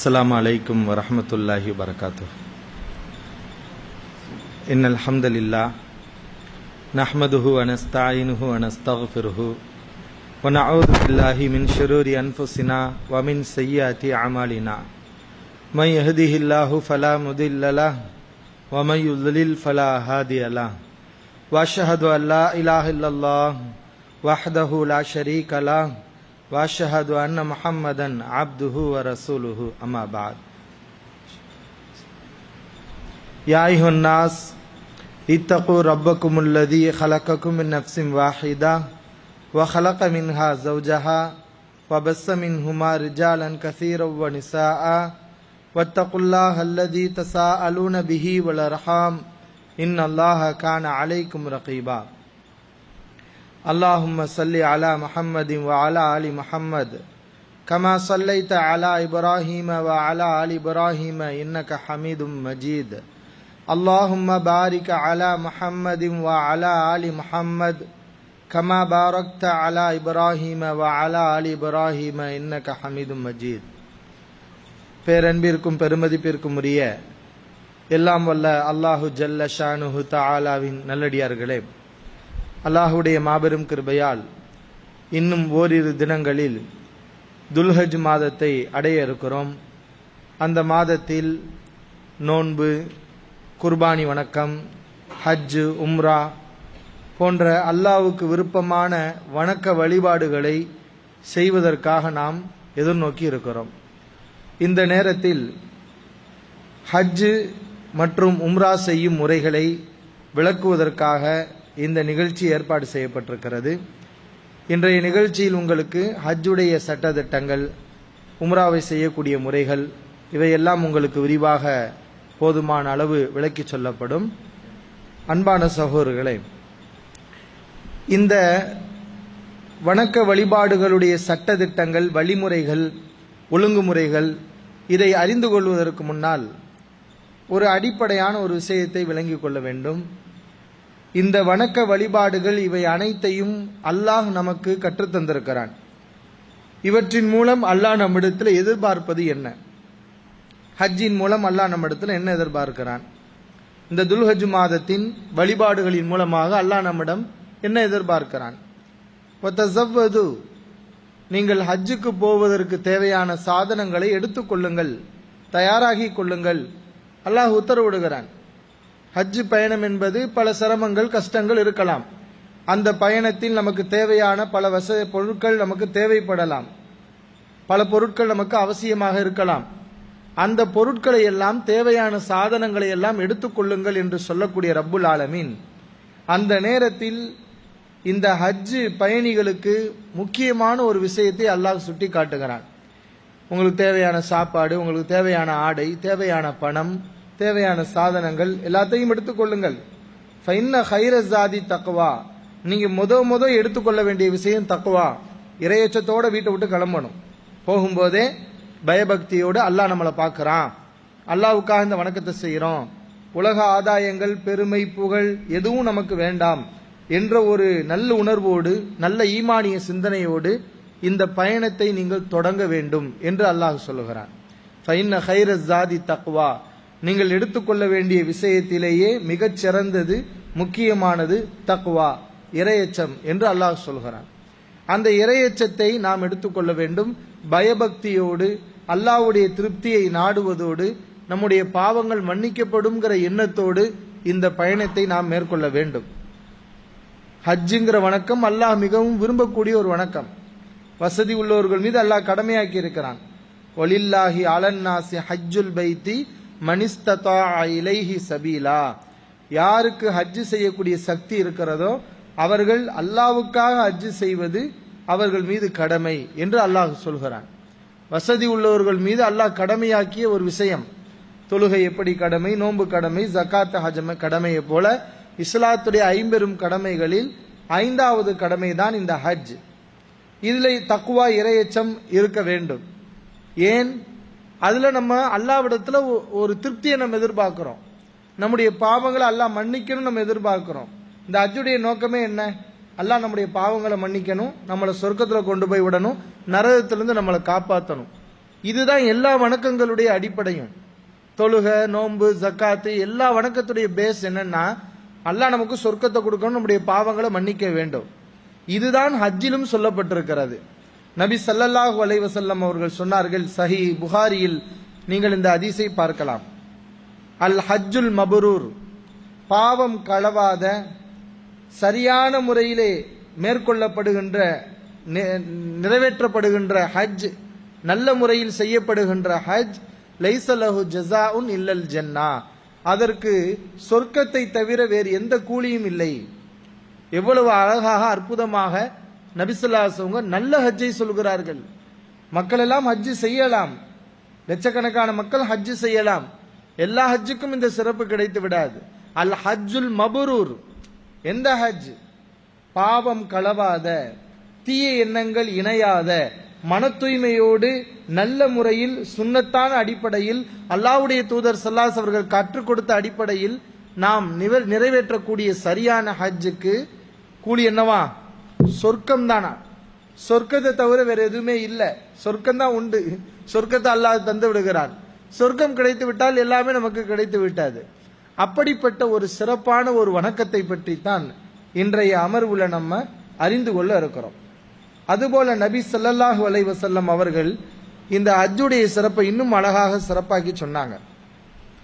السلام عليكم ورحمة الله وبركاته. إن الحمد لله نحمده ونستعينه ونستغفره ونعوذ بالله من شرور أنفسنا ومن سيئات أعمالنا. من يهده الله فلا مضل له ومن يضلل فلا هادي له. وأشهد أن لا إله إلا الله وحده لا شريك له وأشهد أن محمدا عبده ورسوله أما بعد. يا أيها الناس اتقوا ربكم الذي خلقكم من نفس واحدة وخلق منها زوجها وبث منهما رجالا كثيرا ونساء. واتقوا الله الذي تساءلون به والأرحام إن الله كان عليكم رقيبا. اللهم صل على محمد وعلى آل محمد كما صليت على إبراهيم وعلى آل إبراهيم إنك حميد مجيد اللهم بارك على محمد وعلى آل محمد كما باركت على إبراهيم وعلى آل إبراهيم إنك حميد مجيد பேரன்பிற்கும் பெருமதிப்பிற்கும் உரிய எல்லாம் வல்ல அல்லாஹு ஜல்ல ஷானுஹு தாலாவின் நல்லடியார்களே அல்லாஹுடைய மாபெரும் கிருபையால் இன்னும் ஓரிரு தினங்களில் துல்ஹஜ் மாதத்தை அடைய இருக்கிறோம். அந்த மாதத்தில் நோன்பு குர்பானி வணக்கம் ஹஜ்ஜு உம்ரா போன்ற அல்லாவுக்கு விருப்பமான வணக்க வழிபாடுகளை செய்வதற்காக நாம் எதிர்நோக்கி இருக்கிறோம். இந்த நேரத்தில் ஹஜ்ஜு மற்றும் உம்ரா செய்யும் முறைகளை விளக்குவதற்காக இந்த நிகழ்ச்சி ஏற்பாடு செய்யப்பட்டிருக்கிறது. இன்றைய நிகழ்ச்சியில் உங்களுக்கு ஹஜ்ஜுடைய சட்டத்திட்டங்கள் உம்ராவை செய்யக்கூடிய முறைகள் இவையெல்லாம் உங்களுக்கு விரிவாக போதுமான அளவு விளக்கி சொல்லப்படும். அன்பான சகோதரர்களே இந்த வணக்க வழிபாடுகளுடைய சட்டத்திட்டங்கள் வழிமுறைகள் ஒழுங்குமுறைகள் இதை அறிந்து கொள்வதற்கு முன்னால் ஒரு அடிப்படையான ஒரு விஷயத்தை விளங்கிக் கொள்ள வேண்டும். இந்த வணக்க வழிபாடுகள் இவை அனைத்தையும் அல்லாஹ் நமக்கு கற்றுத்தந்திருக்கிறான் இவற்றின் மூலம் அல்லாஹ் நம்மிடத்தில் எதிர்பார்ப்பது என்ன? ஹஜ்ஜின் மூலம் அல்லாஹ் நம்மிடத்தில் என்ன எதிர்பார்க்கிறான்? இந்த துல்ஹஜ் மாதத்தின் வழிபாடுகளின் மூலமாக அல்லாஹ் நம்மிடம் என்ன எதிர்பார்க்கிறான்? நீங்கள் ஹஜ்ஜுக்கு போவதற்கு தேவையான சாதனங்களை எடுத்துக்கொள்ளுங்கள் தயாராகி கொள்ளுங்கள். அல்லாஹ் உத்தரவிடுகிறான். ஹஜ் பயணம் என்பது பல சிரமங்கள் கஷ்டங்கள் இருக்கலாம். அந்த பயணத்தில் நமக்கு தேவையான பல வச பொருட்கள் நமக்கு தேவைப்படலாம். பல பொருட்கள் நமக்கு அவசியமாக இருக்கலாம். அந்த பொருட்களை எல்லாம் தேவையான சாதனங்களை எல்லாம் எடுத்துக்கொள்ளுங்கள் என்று சொல்லக்கூடிய ரப்புல் ஆலமீன். அந்த நேரத்தில் இந்த ஹஜ்ஜு பயணிகளுக்கு முக்கியமான ஒரு விஷயத்தை அல்லாஹ் சுட்டி காட்டுகிறான். உங்களுக்கு தேவையான சாப்பாடு உங்களுக்கு தேவையான ஆடை தேவையான பணம் தேவையான சாதனங்கள் எல்லாத்தையும் எடுத்துக்கொள்ளுங்கள் ஃபைன்ன ஹைரஸாதி தக்குவா நீங்க முத முத எடுத்துக்கொள்ள வேண்டிய விஷயம் தக்குவா இரையச்சத்தோட வீட்டை விட்டு கிளம்பணும். போகும்போதே பயபக்தியோடு அல்லாஹ் நம்மளை பார்க்கறான். அல்லாவுக்காக இந்த வணக்கத்தை செய்யறோம் உலக ஆதாயங்கள் பெருமை புகழ் எதுவும் நமக்கு வேண்டாம் என்ற ஒரு நல்ல உணர்வோடு நல்ல ஈமானிய சிந்தனையோடு இந்த பயணத்தை நீங்கள் தொடங்க வேண்டும் என்று அல்லாஹ் சொல்லுகிறான். ஃபைன்ன ஹைரஸ் ஜாதி தக்வா. நீங்கள் எடுத்துக்கொள்ள வேண்டிய விஷயத்திலேயே மிகச் சிறந்தது முக்கியமானது தக்வா இரையச்சம் என்று அல்லாஹ் சொல்கிறான். அந்த இரையச்சத்தை நாம் எடுத்துக்கொள்ள வேண்டும். பயபக்தியோடு அல்லாஹ்வுடைய திருப்தியை நாடுவதோடு நம்முடைய பாவங்கள் மன்னிக்கப்படும்ங்கிற எண்ணத்தோடு இந்த பயணத்தை நாம் மேற்கொள்ள வேண்டும். ஹஜ்ஜுங்கிற வணக்கம் அல்லாஹ் மிகவும் விரும்பக்கூடிய ஒரு வணக்கம். வசதி உள்ளவர்கள் மீது அல்லாஹ் கடமையாக்கி இருக்கிறான். ஒலில்லாஹி அலன்னாசி ஹஜ்ஜுல் பைத்தி மனிஸ்ததா இலைஹி சபீலா. யாருக்கு ஹஜ்ஜு செய்யக்கூடிய சக்தி இருக்கிறதோ அவர்கள் அல்லாவுக்காக ஹஜ்ஜு செய்வது அவர்கள் மீது கடமை என்று அல்லாஹ் சொல்கிறான். வசதி உள்ளவர்கள் மீது அல்லாஹ் கடமையாக்கிய ஒரு விஷயம். தொழுகை எப்படி கடமை நோன்பு கடமை ஜக்காத் ஹஜம கடமையை போல இஸ்லாத்துடைய ஐம்பெரும் கடமைகளில் ஐந்தாவது கடமை தான் இந்த ஹஜ். இதில் தக்குவா இரையச்சம் இருக்க வேண்டும். ஏன்? அதுல நம்ம அல்லாவிடத்துல ஒ- ஒரு திருப்தியை நம்ம எதிர்பார்க்கிறோம். நம்முடைய பாவங்களை அல்லாஹ் மன்னிக்கணும் நம்ம எதிர்பார்க்கிறோம். இந்த அஜுடைய நோக்கமே என்ன? அல்லாஹ் நம்முடைய பாவங்களை மன்னிக்கணும் நம்மளை சொர்க்கத்துல கொண்டு போய் விடணும் நரகத்திலிருந்து நம்மளை காப்பாற்றணும் இதுதான் எல்லா வணக்கங்களுடைய அடிப்படையும். தொழுகை நோன்பு ஜக்காத்து எல்லா வணக்கத்துடைய பேஸ் என்னன்னா அல்லாஹ் நமக்கு சொர்க்கத்தை கொடுக்கணும் நம்முடைய பாவங்களை மன்னிக்க வேண்டும். இதுதான் ஹஜ்ஜிலும் சொல்லப்பட்டிருக்கிறது. நபி சல்லல்லாஹு அலைவசல்லம் அவர்கள் சொன்னார்கள் சஹி புகாரியில் நீங்கள் இந்த அதிசை பார்க்கலாம். அல் ஹஜ்ஜுல் மபரூர் பாவம் களவாத சரியான முறையிலே மேற்கொள்ளப்படுகின்ற நிறைவேற்றப்படுகின்ற ஹஜ் நல்ல முறையில் செய்யப்படுகின்ற ஹஜ் லைசலஹு ஜஸாஉன் இல்லல் ஜன்னா. அதற்கு சொர்க்கத்தை தவிர வேறு எந்த கூலியும் இல்லை. எவ்வளவு அழகாக அற்புதமாக நபிசுல்லாசவங்க நல்ல ஹஜ்ஜை சொல்கிறார்கள் மக்கள் எல்லாம் ஹஜ்ஜு செய்யலாம். லட்சக்கணக்கான மக்கள் ஹஜ்ஜு செய்யலாம். எல்லா ஹஜ்ஜுக்கும் இந்த சிறப்பு கிடைத்து விடாது. அல் ஹஜ்ஜுல் மபரூர். எந்த ஹஜ்? பாவம் களவாத தீய எண்ணங்கள் இணையாத மன தூய்மையோடு நல்ல முறையில் சுண்ணத்தான அடிப்படையில் அல்லாஹ்வுடைய தூதர் சல்லாஸ் அவர்கள் கற்றுக் கொடுத்த அடிப்படையில் நாம் நிறைவேற்றக்கூடிய சரியான ஹஜ்ஜுக்கு கூலி என்னவா? சொர்க்கம் தானா சொர்க்கத்தை தவிர வேற எதுவுமே இல்லை. சொர்க்கம் தான் உண்டு. சொர்க்கத்தை அல்லாஹ் தந்து விடுகிறான். சொர்க்கம் கிடைத்து விட்டால் எல்லாமே நமக்கு கிடைத்து விட்டாது. அப்படிப்பட்ட ஒரு சிறப்பான ஒரு வணக்கத்தை பற்றி தான் இன்றைய அமர்வுல நம்ம அறிந்து கொள்ள இருக்கிறோம். அதுபோல நபி ஸல்லல்லாஹு அலை வசல்லம் அவர்கள் இந்த அஜுடைய சிறப்பை இன்னும் அழகாக சிறப்பாக்கி சொன்னாங்க.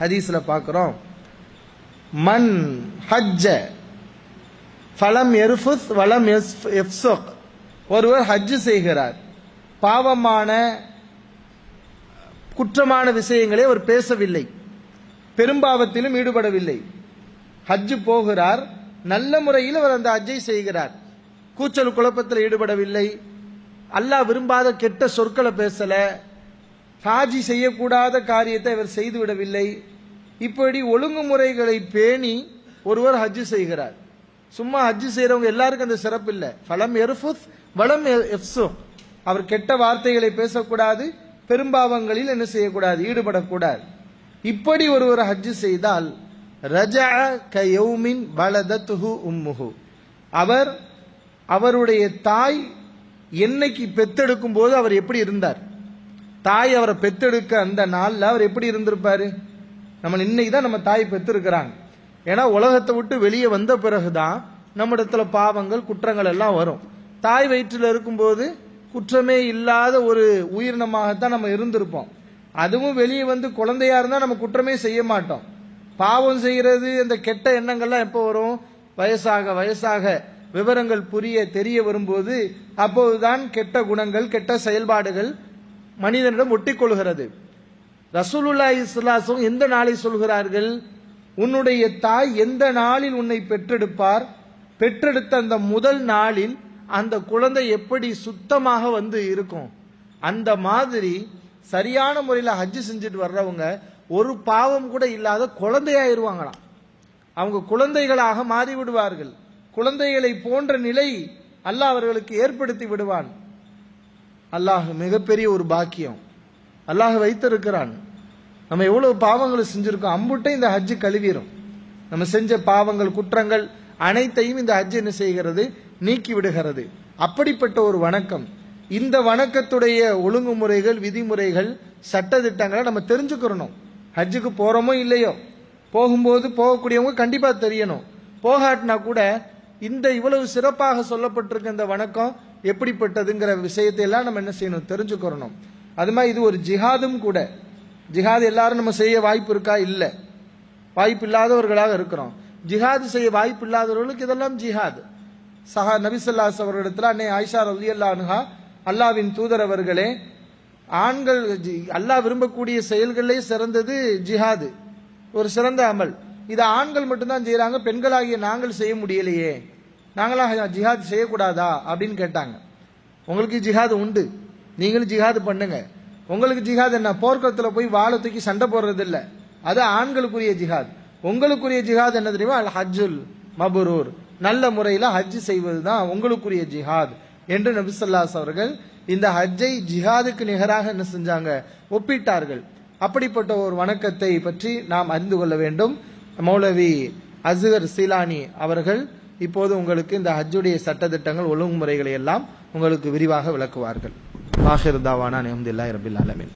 ஹதீஸ்ல பார்க்கிறோம் மன் ஹஜ்ஜ ஃபலம் எர்ஃபுஸ் வலம் எஃப்சொக். ஒருவர் ஹஜ்ஜு செய்கிறார். பாவமான குற்றமான விஷயங்களை அவர் பேசவில்லை. பெரும்பாவத்திலும் ஈடுபடவில்லை. ஹஜ்ஜு போகிறார். நல்ல முறையில் அவர் அந்த ஹஜ்ஜை செய்கிறார். கூச்சல் குழப்பத்தில் ஈடுபடவில்லை. அல்லாஹ் விரும்பாத கெட்ட சொற்களை பேசல. ஹாஜி செய்யக்கூடாத காரியத்தை அவர் செய்துவிடவில்லை. இப்படி ஒழுங்குமுறைகளை பேணி ஒருவர் ஹஜ்ஜு செய்கிறார். சும்மா ஹஜ் செய்யறவங்க எல்லாருக்கும் அந்த சிறப்பு இல்லை. பலம் எருஃபுத் வளம் எஃப்சு. அவர் கெட்ட வார்த்தைகளை பேசக்கூடாது பெரும்பாவங்களில் என்ன செய்யக்கூடாது? ஈடுபடக்கூடாது. இப்படி ஒருவர் ஹஜ் செய்தால் ரஜா கயௌமின் பலதத்துஹு உம்முஹு. அவர் அவருடைய தாய் என்னைக்கு பெத்தெடுக்கும் போது அவர் எப்படி இருந்தார்? தாய் அவரை பெத்தெடுக்க அந்த நாளில் அவர் எப்படி இருந்திருப்பாரு? நம்ம இன்னைக்கு தான் நம்ம தாய் பெத்திருக்கிறாங்க. ஏன்னா உலகத்தை விட்டு வெளியே வந்த பிறகுதான் நம்மிடத்துல பாவங்கள் குற்றங்கள் எல்லாம் வரும். தாய் வயிற்றில் இருக்கும்போது குற்றமே இல்லாத ஒரு உயிரினமாகத்தான் நம்ம இருந்திருப்போம். அதுவும் வெளியே வந்து குழந்தையா இருந்தா நம்ம குற்றமே செய்ய மாட்டோம். பாவம் செய்யறது அந்த கெட்ட எண்ணங்கள்லாம் எப்போ வரும்? வயசாக வயசாக விவரங்கள் புரிய தெரிய வரும்போது அப்போதுதான் கெட்ட குணங்கள் கெட்ட செயல்பாடுகள் மனிதனிடம் ஒட்டிக்கொள்கிறது. ரசூலுல்லா இஸ்லாசும் எந்த நாளை சொல்கிறார்கள்? உன்னுடைய தாய் எந்த நாளில் உன்னை பெற்றெடுப்பார்? பெற்றெடுத்த அந்த முதல் நாளில் அந்த குழந்தை எப்படி சுத்தமாக வந்து இருக்கும்? அந்த மாதிரி சரியான முறையில் ஹஜ் செஞ்சுட்டு வர்றவங்க ஒரு பாவம் கூட இல்லாத குழந்தையாயிருவாங்களாம். அவங்க குழந்தைகளாக மாறி விடுவார்கள் குழந்தைகளை போன்ற நிலை அல்லாஹ் அவர்களுக்கு ஏற்படுத்தி விடுவான். அல்லாஹ் மிகப்பெரிய ஒரு பாக்கியம். அல்லாஹ் வைத்திருக்கிறான். நம்ம எவ்வளவு பாவங்களை செஞ்சிருக்கோம்? அம்புட்டை இந்த ஹஜ்ஜு கழுவிடும் நம்ம செஞ்ச பாவங்கள் குற்றங்கள் அனைத்தையும் இந்த ஹஜ் என்ன செய்கிறது? நீக்கி விடுகிறது. அப்படிப்பட்ட ஒரு வணக்கம். இந்த வணக்கத்துடைய ஒழுங்குமுறைகள் விதிமுறைகள் சட்ட திட்டங்களை நம்ம தெரிஞ்சுக்கிறணும். ஹஜ்ஜுக்கு போறோமோ இல்லையோ? போகும்போது போகக்கூடியவங்க கண்டிப்பா தெரியணும். போகாட்டினா கூட இந்த இவ்வளவு சிறப்பாக சொல்லப்பட்டிருக்க இந்த வணக்கம் எப்படிப்பட்டதுங்கிற விஷயத்தை எல்லாம் நம்ம என்ன செய்யணும்? தெரிஞ்சுக்கிறணும். அது மாதிரி இது ஒரு ஜிஹாதும் கூட. ஜிஹாது எல்லாரும் நம்ம செய்ய வாய்ப்பு இருக்கா? இல்ல. வாய்ப்பு இல்லாதவர்களாக இருக்கிறோம். ஜிஹாது செய்ய வாய்ப்பு இல்லாதவர்களுக்கு இதெல்லாம் ஜிஹாத். சஹா நபிசல்லாஸ் அவர்களிடத்தில் அன்னை ஆயிஷா ரலி அல்லாஹா அல்லாவின் தூதர் அவர்களே ஆண்கள் ஜி- அல்லாஹ் விரும்பக்கூடிய செயல்களே சிறந்தது ஜிஹாது. ஒரு சிறந்த அமல். இதை ஆண்கள் மட்டும்தான் செய்யறாங்க பெண்களாகிய நாங்கள் செய்ய முடியலையே. நாங்களாக ஜிஹாத் செய்யக்கூடாதா? அப்படின்னு கேட்டாங்க. உங்களுக்கு ஜிஹாது உண்டு. நீங்களும் ஜிஹாது பண்ணுங்க. உங்களுக்கு ஜிஹாத் என்ன? போர்க்களத்தில் போய் வாழை தூக்கி சண்டை போடுறது இல்ல அது ஆண்களுக்குரிய ஜிஹாத். உங்களுக்குரிய ஜிஹாத் என்ன தெரியுமா? அல் ஹஜ்ஜுல் மபுரூர். நல்ல முறையில் ஹஜ் செய்வதுதான் உங்களுக்குரிய ஜிஹாத். என்று நபிசல்லாஸ் அவர்கள் இந்த ஹஜ்ஜை ஜிஹாதுக்கு நிகராக என்ன செஞ்சாங்க? ஒப்பிட்டார்கள். அப்படிப்பட்ட ஒரு வணக்கத்தை பற்றி நாம் அறிந்து கொள்ள வேண்டும். மௌலவி அசுகர் சீலானி அவர்கள் இப்போது உங்களுக்கு இந்த ஹஜ்ஜுடைய சட்டத்திட்டங்கள் ஒழுங்குமுறைகளை எல்லாம் உங்களுக்கு விரிவாக விளக்குவார்கள். ஆஹிர் தாவானா அஹமதுல்லாஹி ரபில் ஆலமீன்.